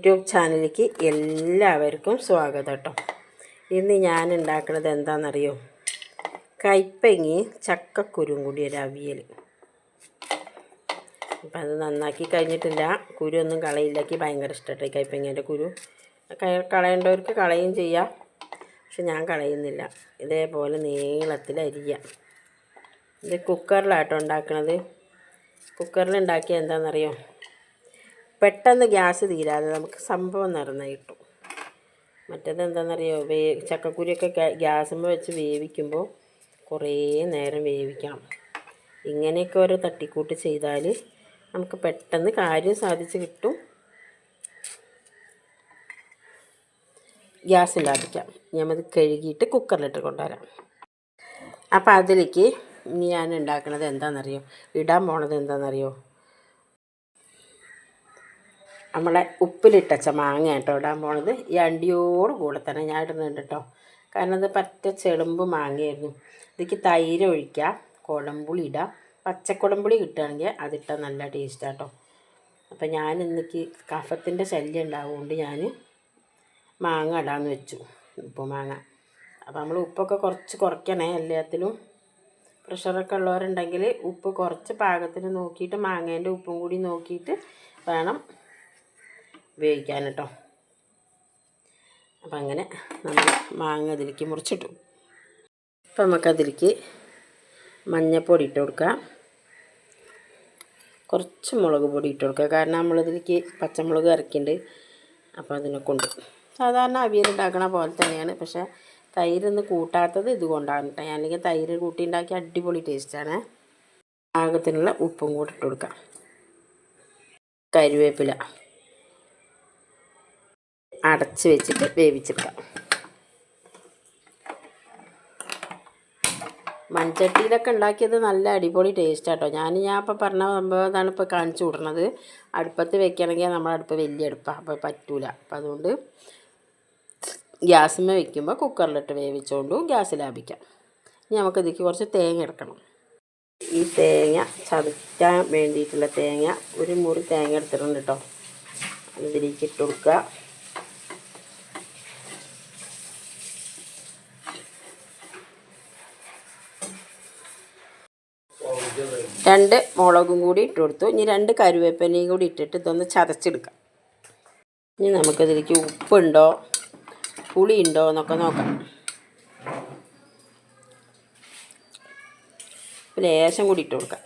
YouTube ചാനലിലേക്ക് എല്ലാവർക്കും സ്വാഗതം കേട്ടോ. ഇന്ന് ഞാൻ ഉണ്ടാക്കുന്നത് എന്താണെന്നറിയോ? കൈപ്പങ്ങി ചക്കക്കുരും കൂടി ഒരു അവിയൽ അപ്പം അത് നന്നാക്കി കഴിഞ്ഞിട്ടില്ല. കുരു ഒന്നും കളയില്ലാക്കി ഭയങ്കര ഇഷ്ടമായിട്ട് ഈ കൈപ്പങ്ങേന്റെ കുരു. കളയേണ്ടവർക്ക് കളയും ചെയ്യാം. പക്ഷെ ഞാൻ കളയുന്നില്ല. ഇതേപോലെ നീളത്തിൽ അരിയാം. ഇത് കുക്കറിലാട്ടോ ഉണ്ടാക്കണത്. കുക്കറിൽ ഉണ്ടാക്കിയ എന്താണെന്നറിയോ? പെട്ടെന്ന് ഗ്യാസ് തീരാതെ നമുക്ക് സംഭവം നിറഞ്ഞ കിട്ടും. മറ്റേത് എന്താണെന്നറിയോ വേ ചക്കക്കുരിയൊക്കെ ഗ്യാസുമ്പോൾ വെച്ച് വേവിക്കുമ്പോൾ കുറേ നേരം വേവിക്കണം ഇങ്ങനെയൊക്കെ ഓരോ തട്ടിക്കൂട്ട് ചെയ്താൽ നമുക്ക് പെട്ടെന്ന് കാര്യം സാധിച്ച് കിട്ടും. ഗ്യാസ് ലാഭിക്കാം ഞാനത് കഴുകിയിട്ട് കുക്കറിലിട്ട് കൊണ്ടുവരാം. അപ്പോൾ അതിലേക്ക് ഞാൻ ഉണ്ടാക്കുന്നത് എന്താണെന്നറിയോ ഇടാൻ പോണത് എന്താണെന്നറിയോ നമ്മളെ ഉപ്പിലിട്ടച്ച മാങ്ങ കേട്ടോ ഇടാൻ പോണത്. ഈ അണ്ടിയോട് കൂടെ തന്നെ ഞാൻ ഇടുന്നുണ്ട് കേട്ടോ. കാരണം അത് പറ്റ ചെളുമ്പ് മാങ്ങയായിരുന്നു. ഇതിക്ക് തൈര് ഒഴിക്കാം കുടംപുളി ഇടാം പച്ചക്കുടംപുളി കിട്ടുകയാണെങ്കിൽ അതിട്ടാൽ നല്ല ടേസ്റ്റാണ് കേട്ടോ. അപ്പം ഞാൻ ഇന്നിക്ക് കഫത്തിന്റെ ശല്യം ഉണ്ടാവുകൊണ്ട് ഞാൻ മാങ്ങ ഇടാമെന്ന് വെച്ചു. ഉപ്പ് മാങ്ങ. അപ്പോൾ നമ്മൾ ഉപ്പൊക്കെ കുറച്ച് കുറയ്ക്കണേ എല്ലാത്തിലും. പ്രഷറൊക്കെ ഉള്ളവരുണ്ടെങ്കിൽ ഉപ്പ് കുറച്ച് പാകത്തിന് നോക്കിയിട്ട് മാങ്ങേന്റെ ഉപ്പും കൂടി നോക്കിയിട്ട് വേണം ഉപയോഗിക്കാൻ കേട്ടോ അപ്പം അങ്ങനെ നമ്മൾ മാങ്ങ അതിലേക്ക് മുറിച്ചിട്ടു. അപ്പം നമുക്കതിലേക്ക് മഞ്ഞപ്പൊടി ഇട്ട് കൊടുക്കാം. കുറച്ച് മുളക് പൊടി ഇട്ട് കൊടുക്കുക കാരണം നമ്മളിതിലേക്ക് പച്ചമുളക് ഇറക്കിയിട്ടുണ്ട് അപ്പോൾ അതിനെ കൊണ്ട് സാധാരണ അവിയൽ ഉണ്ടാക്കണ പോലെ തന്നെയാണ്. പക്ഷേ തൈരൊന്ന് കൂട്ടാത്തത് ഇതുകൊണ്ടാണ് കേട്ടോ. അല്ലെങ്കിൽ തൈര് കൂട്ടി ഉണ്ടാക്കി അടിപൊളി ടേസ്റ്റാണ്. പാകത്തിനുള്ള ഉപ്പും കൂടി ഇട്ട് കൊടുക്കാം. കരിവേപ്പില. അടച്ച് വെച്ചിട്ട് വേവിച്ചെടുക്കാം. മൺചട്ടിയിലൊക്കെ ഉണ്ടാക്കിയത് നല്ല അടിപൊളി ടേസ്റ്റ് കേട്ടോ ഞാൻ ഞാൻ ഇപ്പോൾ പറഞ്ഞ സംഭവം ഇതാണ് ഇപ്പോൾ കാണിച്ചു വിടണത് അടുപ്പത്ത് വെക്കണമെങ്കിൽ നമ്മുടെ അടുപ്പ് വലിയ അടുപ്പാണ് അപ്പോൾ പറ്റൂല. അപ്പം അതുകൊണ്ട് ഗ്യാസിന്മേ വെക്കുമ്പോൾ കുക്കറിലിട്ട് വേവിച്ചുകൊണ്ട് ഗ്യാസ് ലാഭിക്കാം. ഇനി നമുക്ക് കുറച്ച് തേങ്ങ എടുക്കണം. ഈ തേങ്ങ ചതയ്ക്കാൻ വേണ്ടിയിട്ടുള്ള തേങ്ങ ഒരു മുറി തേങ്ങ എടുത്തിട്ടുണ്ട് കേട്ടോ. അതിലേക്ക് ഇട്ട് കൊടുക്കുക. രണ്ട് മുളകും കൂടി ഇട്ട് കൊടുത്തു. ഇനി രണ്ട് കരുവേപ്പനയും കൂടി ഇട്ടിട്ട് ഇതൊന്ന് ചതച്ചെടുക്കാം. ഇനി നമുക്കതിലേക്ക് ഉപ്പുണ്ടോ പുളി ഉണ്ടോ എന്നൊക്കെ നോക്കാം. ലേശം കൂടി ഇട്ട് കൊടുക്കാം.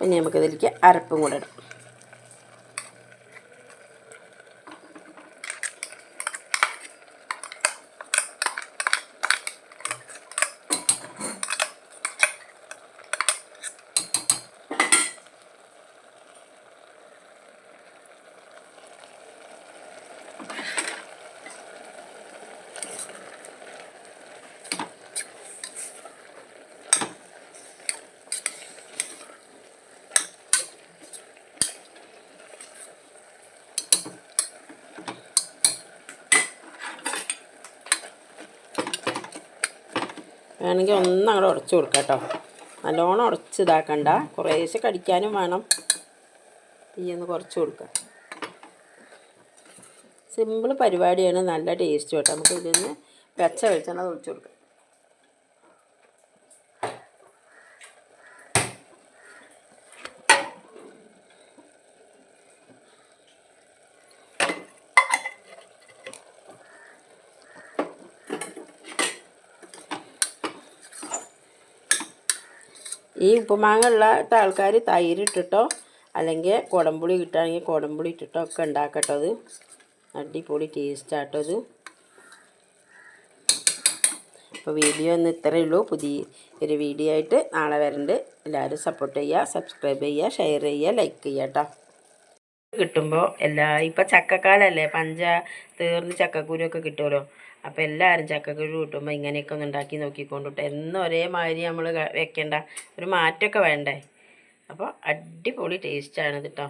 പിന്നെ നമുക്കതിലേക്ക് അരപ്പും കൂടെ ഇടാം. വേണമെങ്കിൽ ഒന്ന് അങ്ങോട്ട് ഉടച്ചു കൊടുക്കാം കേട്ടോ. നല്ലോണം ഉടച്ച് ഇതാക്കണ്ട. കുറേശ്ശെ കടിക്കാനും വേണം. തീയൊന്ന് കുറച്ച് കൊടുക്കുക സിമ്പിൾ പരിപാടിയാണ്. നല്ല ടേസ്റ്റ് കേട്ടോ. നമുക്ക് ഇതിൽ നിന്ന് പച്ച വെളിച്ചെണ്ണ ഒഴിച്ചു കൊടുക്കാം. ഈ ഉപ്പുമാങ്ങ ഉള്ള ആൾക്കാർ തൈര് ഇട്ടിട്ടോ അല്ലെങ്കിൽ കുടംപുളി കിട്ടുകയാണെങ്കിൽ കുടംപുളി ഇട്ടിട്ടോ ഒക്കെ ഉണ്ടാക്കട്ടോ അത്. അടിപൊളി ടേസ്റ്റാട്ടോ ഇത് അപ്പോൾ വീഡിയോ ഒന്ന് ഇത്രയേ ഉള്ളൂ. പുതിയ ഒരു വീഡിയോ ആയിട്ട് നാളെ വരണ്ട്. എല്ലാവരും സപ്പോർട്ട് ചെയ്യുക സബ്സ്ക്രൈബ് ചെയ്യുക ഷെയർ ചെയ്യുക ലൈക്ക് ചെയ്യുക കേട്ടോ കിട്ടുമ്പോൾ എല്ലാ ഇപ്പം ചക്കക്കാലല്ലേ പഞ്ച തീർന്ന് ചക്കക്കൂരൊക്കെ കിട്ടുമല്ലോ അപ്പോൾ എല്ലാവരും ചക്കക്കുരു കൂട്ടുമ്പോൾ ഇങ്ങനെയൊക്കെ ഒന്ന് ഉണ്ടാക്കി നോക്കിക്കൊണ്ടിട്ട് എന്നും ഒരേമാതിരി നമ്മൾ വെക്കേണ്ട. ഒരു മാറ്റമൊക്കെ വേണ്ടേ? അപ്പോൾ അടിപൊളി ടേസ്റ്റാണ് കേട്ടോ